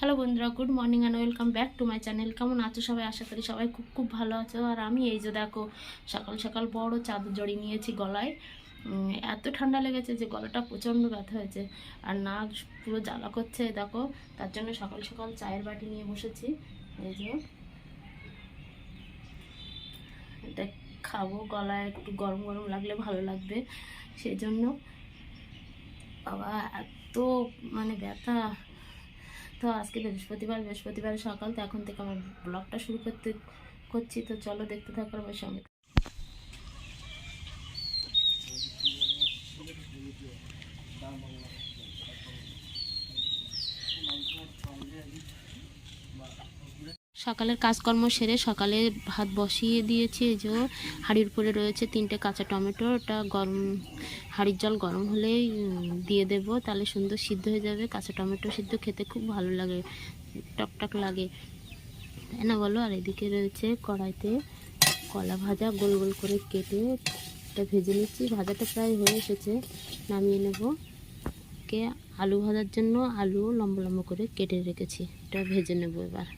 Hello বন্ধুরা, good morning and welcome back to my channel কেমন আছো সবাই? আশা করি সবাই খুব খুব ভালো আছো। আর আমি এই যে দেখো, সকাল সকাল বড় চাদর জড়িয়ে নিয়েছি গলায়। এত ঠান্ডা লেগেছে যে গলাটা প্রচণ্ড ব্যথা হয়েছে। আর নাক পুরো জ্বালা করছে, দেখো। তার জন্য সকাল সকাল চায়ের বাটি নিয়ে বসেছি। এই যে। এটা খাব গলায়, একটু গরম গরম লাগলে ভালো লাগবে। সেই জন্য বাবা, এত মানে ব্যথা। তো আজকে বৃহস্পতিবার বৃহস্পতিবার সকাল, তো এখন থেকে আমার ব্লগটা শুরু করতে করছি। তো চলো দেখতে থাকো আমার সঙ্গে সকালের কাজকর্ম সেরে সকালে ভাত বসিয়ে দিয়েছি, এই যে হাঁড়ির উপরে রয়েছে তিনটে কাঁচা টমেটো, ওটা গরম, হাঁড়ির জল গরম হলেই দিয়ে দেব। তাহলে সুন্দর সিদ্ধ হয়ে যাবে, কাঁচা টমেটো সিদ্ধ খেতে খুব ভালো লাগে টকটক লাগে। তাই না বলো? আর এদিকে রয়েছে কড়াইতে কলা ভাজা, গোল গোল করে কেটে এটা ভেজে নিচ্ছি। ভাজাটা প্রায় হয়ে এসেছে, নামিয়ে নেব। কে আলু ভাজার জন্য আলু লম্বা লম্বা করে কেটে রেখেছি, এটা ভেজে নেব এবার।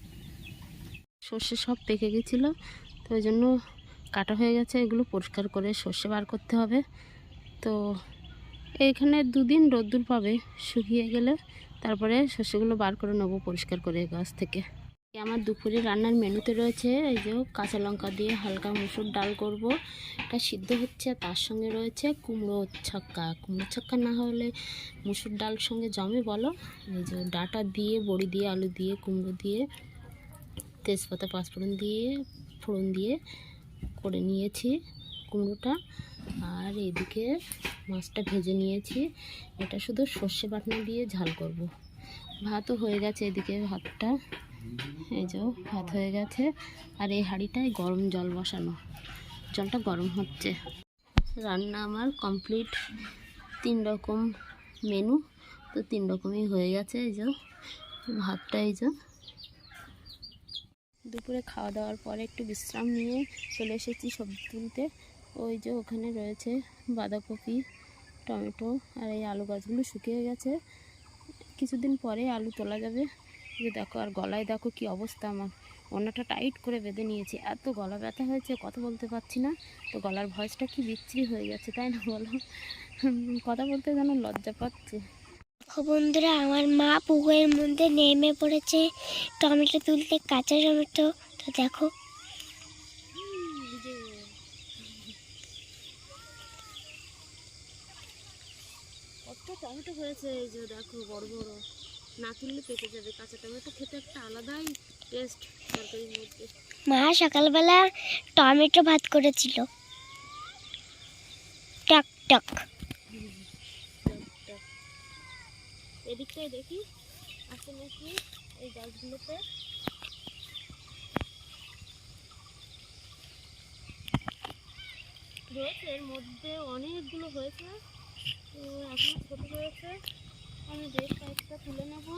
সর্ষে সব পেকে গেছিল, তো ওই জন্য কাটা হয়ে গেছে। এগুলো পরিষ্কার করে সর্ষে বার করতে হবে। তো এইখানে দুদিন রোদ্দুর পাবে শুকিয়ে গেলে। তারপরে সর্ষেগুলো বার করে নেব পরিষ্কার করে গাছ থেকে। আমার দুপুরে রান্নার মেনুতে রয়েছে এই যে কাঁচা লঙ্কা দিয়ে হালকা মুসুর ডাল করব। এটা সিদ্ধ হচ্ছে, তার সঙ্গে রয়েছে কুমড়ো ছক্কা। কুমড়ো ছক্কা না হলে মুসুর ডাল সঙ্গে জমে বলো। এই যে ডাটা দিয়ে, বড়ি দিয়ে, আলু দিয়ে, কুমড়ো দিয়ে তেজপাতা পাঁচফোড়ন দিয়ে, ফোড়ন দিয়ে করে নিয়েছি কুমড়োটা। আর এদিকে মাছটা ভেজে নিয়েছি। এটা শুধু সর্ষে বাটনা দিয়ে ঝাল করব। ভাতও হয়ে গেছে এদিকে ভাতটা। এই যে ভাত হয়ে গেছে। আর এই হাঁড়িটায় গরম জল বসানো। জলটা গরম হচ্ছে। রান্না আমার কমপ্লিট। তিন রকম মেনু। তো তিন রকমই হয়ে গেছে। এই যে ভাতটা এই যে দুপুরে খাওয়া দাওয়ার পরে একটু বিশ্রাম নিয়ে চলে এসেছি সবজি তুলতে। ওই যে ওখানে রয়েছে বাঁধাকপি, টমেটো আর এই আলু গাছগুলো শুকিয়ে গেছে। কিছুদিন পরে আলু তোলা যাবে। যে দেখো, আর গলায় দেখো কি অবস্থা আমার। অন্যটা টাইট করে বেঁধে নিয়েছি। এত গলা ব্যথা হয়েছে, কথা বলতে পারছি না। তো গলার ভয়েসটা কি বিচ্ছিরি হয়ে গেছে, তাই না বলো? কথা বলতে যেন লজ্জা পাচ্ছে। দেখো বন্ধুরা আমার মা পুকুরের মধ্যে নেমে পড়েছে। টমেটো তুলতে কাঁচা টমেটো। তো দেখো। কত টমেটো হয়েছে এই যে দেখো বড় বড়। না তুললে পেকে যাবে। কাঁচা টমেটো খেতে একটা আলাদাই টেস্ট তরকারির মধ্যে। মা সকালবেলা টমেটো ভাত করেছিল। টক টক টক। এদিকটায় দেখি। আছে নাকি এই গাছগুলোতে? রয়েছে, এর মধ্যে অনেকগুলো হয়েছে। এখন ছোট রয়েছে আমি বেশ কয়েকটা তুলে নেব।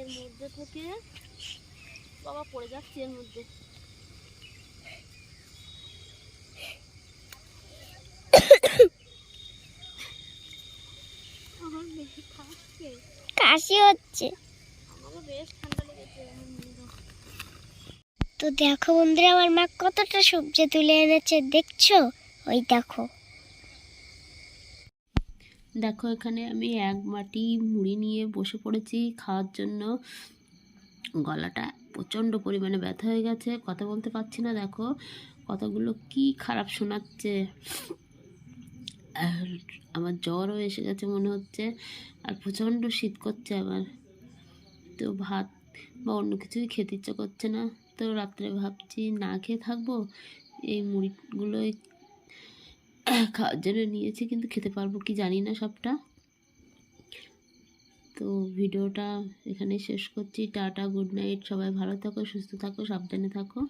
এর মধ্যে থেকে বাবা পড়ে যাচ্ছি এর মধ্যে আমার বেশি খাচ্ছে কাশি হচ্ছে। তো দেখো বন্ধুরা, আমার মা কতটা সবজি তুলে এনেছে, দেখছ? ওই দেখো। দেখো, এখানে আমি এক মাটি মুড়ি নিয়ে বসে পড়েছি। খাওয়ার জন্য গলাটা প্রচণ্ড পরিমাণে ব্যথা হয়ে গেছে। কথা বলতে পারছি না, দেখো। কথাগুলো কি খারাপ শোনাচ্ছে। আর আমার জ্বরও এসে গেছে মনে হচ্ছে, আর প্রচণ্ড শীত করছে আমার তো ভাত বা অন্য কিছুই খেতে ইচ্ছে করছে না। তো রাত্রে ভাবছি না খেয়ে থাকব, এই মুড়িগুলোই খাওয়ার জন্য নিয়েছি, কিন্তু খেতে পারব কি জানি না সবটা। তো ভিডিওটা এখানে শেষ করছি। টাটা, গুড নাইট, সবাই ভালো থাকো, সুস্থ থাকো, সাবধানে থাকো।